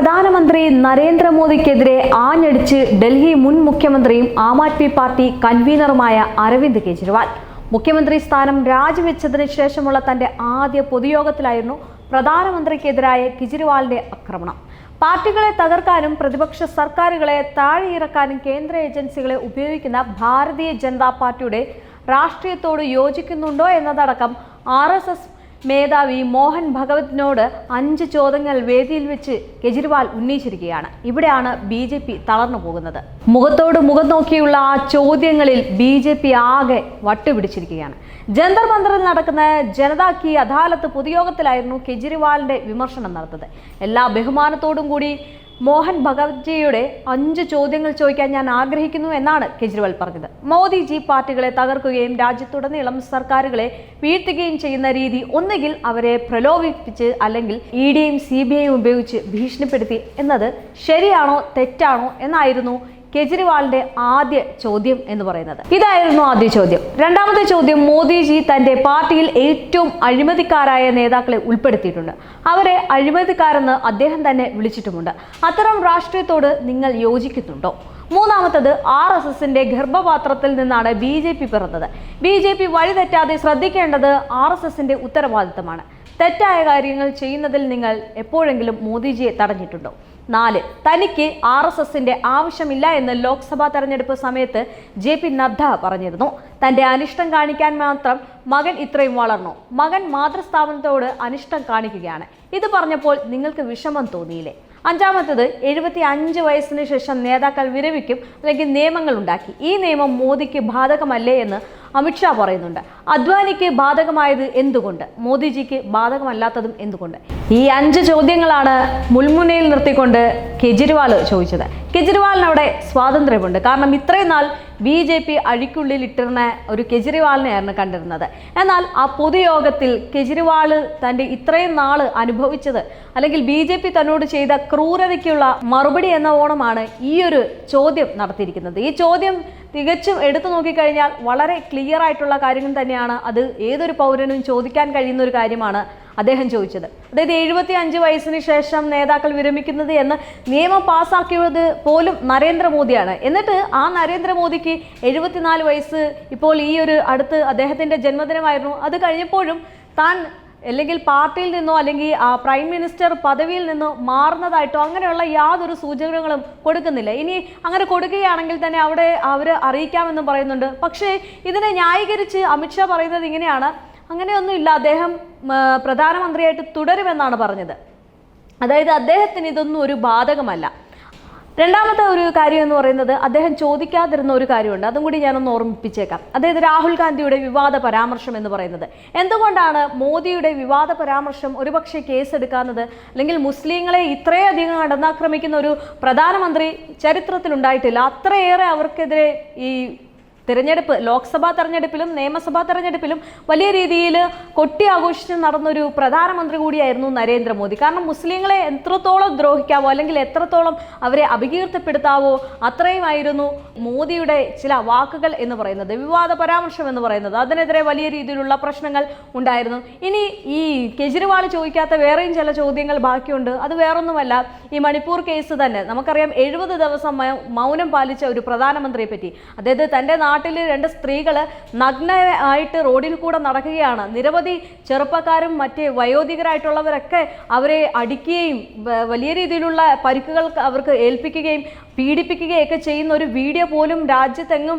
പ്രധാനമന്ത്രി നരേന്ദ്രമോദിക്കെതിരെ ആഞ്ഞടിച്ച് ഡൽഹി മുൻ മുഖ്യമന്ത്രിയും ആം ആദ്മി പാർട്ടി കൺവീനറുമായ അരവിന്ദ് കെജ്രിവാൾ. മുഖ്യമന്ത്രി സ്ഥാനം രാജിവെച്ചതിന് ശേഷമുള്ള തന്റെ ആദ്യ പൊതുയോഗത്തിലായിരുന്നു പ്രധാനമന്ത്രിക്കെതിരായ കെജ്രിവാളിന്റെ ആക്രമണം. പാർട്ടികളെ തകർക്കാനും പ്രതിപക്ഷ സർക്കാരുകളെ താഴെയിറക്കാനും കേന്ദ്ര ഏജൻസികളെ ഉപയോഗിക്കുന്ന ഭാരതീയ ജനതാ പാർട്ടിയുടെ രാഷ്ട്രീയത്തോട് യോജിക്കുന്നുണ്ടോ എന്നതടക്കം ആർ എസ് എസ് മേധാവി മോഹൻ ഭഗവത്തിനോട് അഞ്ച് ചോദ്യങ്ങൾ വേദിയിൽ വെച്ച് കെജ്രിവാൾ ഉന്നയിച്ചിരിക്കുകയാണ്. ഇവിടെയാണ് ബി ജെ പി തളർന്നു പോകുന്നത്. മുഖത്തോട് മുഖം നോക്കിയുള്ള ആ ചോദ്യങ്ങളിൽ ബി ജെ പി ആകെ വട്ടുപിടിച്ചിരിക്കുകയാണ്. ജന്തർ മന്ദറിൽ നടക്കുന്ന ജനതാ കി അദാലത്ത് പൊതുയോഗത്തിലായിരുന്നു കെജ്രിവാളിന്റെ വിമർശനം നടത്തത് എല്ലാ ബഹുമാനത്തോടും കൂടി മോഹൻ ഭഗവത്ജിയുടെ അഞ്ച് ചോദ്യങ്ങൾ ചോദിക്കാൻ ഞാൻ ആഗ്രഹിക്കുന്നു എന്നാണ് കെജ്രിവാൾ പറഞ്ഞത്. മോദിജി പാർട്ടികളെ തകർക്കുകയും രാജ്യത്തുടനീളം സർക്കാരുകളെ വീഴ്ത്തുകയും ചെയ്യുന്ന രീതി ഒന്നുകിൽ അവരെ പ്രലോഭിപ്പിച്ച് അല്ലെങ്കിൽ ഇ ഡിയും സി ബി ഐയും ഉപയോഗിച്ച് ഭീഷണിപ്പെടുത്തി എന്നത് ശരിയാണോ തെറ്റാണോ എന്നായിരുന്നു കെജ്രിവാളിന്റെ ആദ്യ ചോദ്യം എന്ന് പറയുന്നത്. ഇതായിരുന്നു ആദ്യ ചോദ്യം. രണ്ടാമത്തെ ചോദ്യം മോദിജി തന്റെ പാർട്ടിയിൽ ഏറ്റവും അഴിമതിക്കാരായ നേതാക്കളെ ഉൾപ്പെടുത്തിയിട്ടുണ്ട്. അവരെ അഴിമതിക്കാരെന്ന് അദ്ദേഹം തന്നെ വിളിച്ചിട്ടുമുണ്ട്. അത്തരം രാഷ്ട്രീയത്തോട് നിങ്ങൾ യോജിക്കുന്നുണ്ടോ? മൂന്നാമത്തത് ആർ എസ് എസിന്റെ ഗർഭപാത്രത്തിൽ നിന്നാണ് ബി ജെ പി പിറന്നത്. ബി ജെ പി വഴിതെറ്റാതെ ശ്രദ്ധിക്കേണ്ടത് ആർ എസ് എസിന്റെ ഉത്തരവാദിത്തമാണ്. തെറ്റായ കാര്യങ്ങൾ ചെയ്യുന്നതിൽ നിങ്ങൾ എപ്പോഴെങ്കിലും മോദിജിയെ തടഞ്ഞിട്ടുണ്ടോ? നാല്. തനിക്ക് ആർ എസ് എസിന്റെ ആവശ്യമില്ല എന്ന് ലോക്സഭാ തെരഞ്ഞെടുപ്പ് സമയത്ത് ജെ പി നദ്ദ പറഞ്ഞിരുന്നു. തന്റെ അനിഷ്ടം കാണിക്കാൻ മാത്രം മകൻ ഇത്രയും വളർന്നു. മകൻ മാതൃസ്ഥാപനത്തോട് അനിഷ്ടം കാണിക്കുകയാണ്. ഇത് പറഞ്ഞപ്പോൾ നിങ്ങൾക്ക് വിഷമം തോന്നിയില്ലേ? അഞ്ചാമത്തത് എഴുപത്തി അഞ്ച് വയസ്സിന് ശേഷം നേതാക്കൾ വിരമിക്കും അല്ലെങ്കിൽ നിയമങ്ങൾ ഉണ്ടാക്കി. ഈ നിയമം മോദിക്ക് ബാധകമല്ലേ എന്ന് അമിത്ഷാ പറയുന്നുണ്ട്. അദ്വാനിക്ക് ബാധകമായത് എന്തുകൊണ്ട്? മോദിജിക്ക് ബാധകമല്ലാത്തതും എന്തുകൊണ്ട്? ഈ അഞ്ച് ചോദ്യങ്ങളാണ് മുൾമുനയിൽ നിർത്തിക്കൊണ്ട് കെജ്രിവാൾ ചോദിച്ചത്. കെജ്രിവാളിന് അവിടെ സ്വാതന്ത്ര്യമുണ്ട്. കാരണം ഇത്രയും നാൾ ബി ജെ പി അഴിക്കുള്ളിൽ ഇട്ടിരുന്ന ഒരു കെജ്രിവാളിനെയായിരുന്നു കണ്ടിരുന്നത്. എന്നാൽ ആ പൊതുയോഗത്തിൽ കെജ്രിവാൾ തന്റെ ഇത്രയും നാൾ അനുഭവിച്ചത് അല്ലെങ്കിൽ ബി ജെ പി തന്നോട് ചെയ്ത ക്രൂരതയ്ക്കുള്ള മറുപടി എന്ന ഓണമാണ് ഈ ഒരു ചോദ്യം നടത്തിയിരിക്കുന്നത്. ഈ ചോദ്യം തികച്ചും എടുത്തു നോക്കിക്കഴിഞ്ഞാൽ വളരെ ക്ലിയർ ആയിട്ടുള്ള കാര്യങ്ങൾ തന്നെയാണ്. അത് ഏതൊരു പൗരനും ചോദിക്കാൻ കഴിയുന്ന ഒരു കാര്യമാണ്. അദ്ദേഹം ചോദിച്ചത്. അതായത് എഴുപത്തി അഞ്ച് വയസ്സിന് ശേഷം നേതാക്കൾ വിരമിക്കുന്നത് എന്ന് നിയമം പാസ്സാക്കിയത് പോലും നരേന്ദ്രമോദിയാണ്. എന്നിട്ട് ആ നരേന്ദ്രമോദിക്ക് എഴുപത്തിനാല് വയസ്സ് ഇപ്പോൾ ഈ ഒരു അടുത്ത് അദ്ദേഹത്തിന്റെ ജന്മദിനമായിരുന്നു. അത് കഴിഞ്ഞപ്പോഴും താൻ അല്ലെങ്കിൽ പാർട്ടിയിൽ നിന്നോ അല്ലെങ്കിൽ പ്രൈം മിനിസ്റ്റർ പദവിയിൽ നിന്നോ മാറുന്നതായിട്ടോ അങ്ങനെയുള്ള യാതൊരു സൂചനകളും കൊടുക്കുന്നില്ല. ഇനി അങ്ങനെ കൊടുക്കുകയാണെങ്കിൽ തന്നെ അവിടെ അവർ അറിയിക്കാമെന്നും പറയുന്നുണ്ട്. പക്ഷേ ഇതിനെ ന്യായീകരിച്ച് അമിത്ഷാ പറയുന്നത് ഇങ്ങനെയാണ്. അങ്ങനെയൊന്നുമില്ല അദ്ദേഹം പ്രധാനമന്ത്രിയായിട്ട് തുടരുമെന്നാണ് പറഞ്ഞത്. അതായത് അദ്ദേഹത്തിന് ഇതൊന്നും ഒരു ബാധകമല്ല. രണ്ടാമത്തെ ഒരു കാര്യം എന്ന് പറയുന്നത് അദ്ദേഹം ചോദിക്കാതിരുന്ന ഒരു കാര്യമുണ്ട്. അതും കൂടി ഞാനൊന്ന് ഓർമ്മിപ്പിച്ചേക്കാം. അതായത് രാഹുൽ ഗാന്ധിയുടെ വിവാദ പരാമർശം എന്ന് പറയുന്നത്. എന്തുകൊണ്ടാണ് മോദിയുടെ വിവാദ പരാമർശം ഒരുപക്ഷെ കേസെടുക്കാത്തത്? അല്ലെങ്കിൽ മുസ്ലിങ്ങളെ ഇത്രയധികം കടന്നാക്രമിക്കുന്ന ഒരു പ്രധാനമന്ത്രി ചരിത്രത്തിലുണ്ടായിട്ടില്ല. അത്രയേറെ അവർക്കെതിരെ ഈ തിരഞ്ഞെടുപ്പ് ലോക്സഭാ തെരഞ്ഞെടുപ്പിലും നിയമസഭാ തെരഞ്ഞെടുപ്പിലും വലിയ രീതിയിൽ കൊട്ടി ആഘോഷിച്ച് നടന്നൊരു പ്രധാനമന്ത്രി കൂടിയായിരുന്നു നരേന്ദ്രമോദി. കാരണം മുസ്ലിങ്ങളെ എത്രത്തോളം ദ്രോഹിക്കാവോ അല്ലെങ്കിൽ എത്രത്തോളം അവരെ അപകീർത്തിപ്പെടുത്താവോ അത്രയുമായിരുന്നു മോദിയുടെ ചില വാക്കുകൾ എന്ന് പറയുന്നത് വിവാദ പരാമർശം എന്ന് പറയുന്നത്. അതിനെതിരെ വലിയ രീതിയിലുള്ള പ്രശ്നങ്ങൾ ഉണ്ടായിരുന്നു. ഇനി ഈ കെജ്രിവാൾ ചോദിക്കാത്ത വേറെയും ചില ചോദ്യങ്ങൾ ബാക്കിയുണ്ട്. അത് വേറൊന്നുമല്ല ഈ മണിപ്പൂർ കേസ് തന്നെ. നമുക്കറിയാം എഴുപത് ദിവസം മൗനം പാലിച്ച ഒരു പ്രധാനമന്ത്രിയെ പറ്റി അതായത് തന്റെ നാട്ടിൽ രണ്ട് സ്ത്രീകൾ നഗ്ന ആയിട്ട് റോഡിൽ കൂടെ നടക്കുകയാണ്. നിരവധി ചെറുപ്പക്കാരും മറ്റ് വയോധികരായിട്ടുള്ളവരൊക്കെ അവരെ അടിക്കുകയും വലിയ രീതിയിലുള്ള പരിക്കുകൾ അവർക്ക് ഏൽപ്പിക്കുകയും പീഡിപ്പിക്കുകയൊക്കെ ചെയ്യുന്ന ഒരു വീഡിയോ പോലും രാജ്യത്തെങ്ങും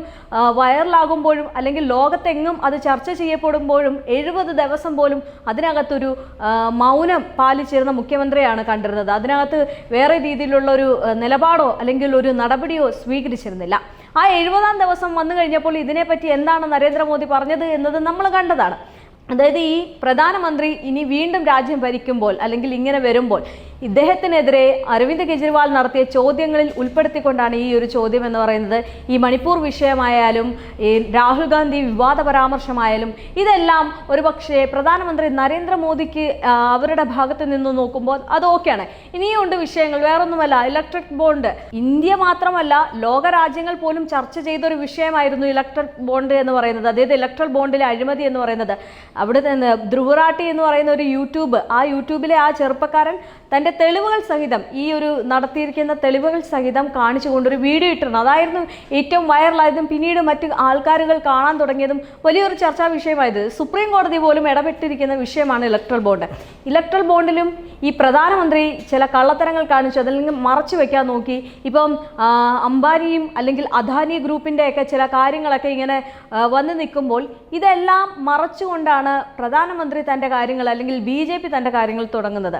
വൈറലാകുമ്പോഴും അല്ലെങ്കിൽ ലോകത്തെങ്ങും അത് ചർച്ച ചെയ്യപ്പെടുമ്പോഴും എഴുപത് ദിവസം പോലും അതിനകത്തൊരു മൗനം പാലിച്ചിരുന്ന മുഖ്യമന്ത്രിയാണ് കണ്ടിരുന്നത്. അതിനകത്ത് വേറെ രീതിയിലുള്ള ഒരു നിലപാടോ അല്ലെങ്കിൽ ഒരു നടപടിയോ സ്വീകരിച്ചിരുന്നില്ല. ആ എഴുപതാം ദിവസം വന്നു കഴിഞ്ഞപ്പോൾ ഇതിനെപ്പറ്റി എന്താണ് നരേന്ദ്രമോദി പറഞ്ഞത് എന്നത് നമ്മൾ കണ്ടതാണ്. അതായത് ഈ പ്രധാനമന്ത്രി ഇനി വീണ്ടും രാജ്യം ഭരിക്കുമ്പോൾ അല്ലെങ്കിൽ ഇങ്ങനെ വരുമ്പോൾ ഇദ്ദേഹത്തിനെതിരെ അരവിന്ദ് കെജ്രിവാൾ നടത്തിയ ചോദ്യങ്ങളിൽ ഉൾപ്പെടുത്തിക്കൊണ്ടാണ് ഈ ഒരു ചോദ്യം എന്ന് പറയുന്നത്. ഈ മണിപ്പൂർ വിഷയമായാലും ഈ രാഹുൽ ഗാന്ധി വിവാദ പരാമർശമായാലും ഇതെല്ലാം ഒരുപക്ഷെ പ്രധാനമന്ത്രി നരേന്ദ്രമോദിക്ക് അവരുടെ ഭാഗത്ത് നിന്ന് നോക്കുമ്പോൾ അത് ഓക്കെയാണ്. ഇനിയുണ്ട് വിഷയങ്ങൾ വേറൊന്നുമല്ല ഇലക്ട്രിക് ബോണ്ട് ഇന്ത്യ മാത്രമല്ല ലോകരാജ്യങ്ങൾ പോലും ചർച്ച ചെയ്ത ഒരു വിഷയമായിരുന്നു ഇലക്ട്രിക് ബോണ്ട് എന്ന് പറയുന്നത്. അതായത് ഇലക്ട്രൽ ബോണ്ടിലെ അഴിമതി എന്ന് പറയുന്നത്. അവിടെ നിന്ന് ധ്രുവറാട്ടി എന്ന് പറയുന്ന ഒരു യൂട്യൂബ് ആ യൂട്യൂബിലെ ആ ചെറുപ്പക്കാരൻ തന്റെ തെളിവുകൾ സഹിതം ഈ ഒരു നടത്തിയിരിക്കുന്ന തെളിവുകൾ സഹിതം കാണിച്ചുകൊണ്ടൊരു വീഡിയോ ഇട്ടിരുന്നു. അതായിരുന്നു ഏറ്റവും വൈറലായതും പിന്നീട് മറ്റ് ആൾക്കാരുകൾ കാണാൻ തുടങ്ങിയതും വലിയൊരു ചർച്ചാ വിഷയമായത്. സുപ്രീം കോടതി പോലും ഇടപെട്ടിരിക്കുന്ന വിഷയമാണ് ഇലക്ട്രൽ ബോണ്ട്. ഇലക്ട്രൽ ബോണ്ടിലും ഈ പ്രധാനമന്ത്രി ചില കള്ളത്തരങ്ങൾ കാണിച്ചു. അതല്ലെങ്കിൽ മറച്ചു വെക്കാൻ നോക്കി. ഇപ്പം അംബാനിയും അല്ലെങ്കിൽ അദാനി ഗ്രൂപ്പിന്റെയൊക്കെ ചില കാര്യങ്ങളൊക്കെ ഇങ്ങനെ വന്ന് നിൽക്കുമ്പോൾ ഇതെല്ലാം മറച്ചുകൊണ്ടാണ് പ്രധാനമന്ത്രി തന്റെ കാര്യങ്ങൾ അല്ലെങ്കിൽ ബി ജെ പി തന്റെ കാര്യങ്ങൾ തുടങ്ങുന്നത്.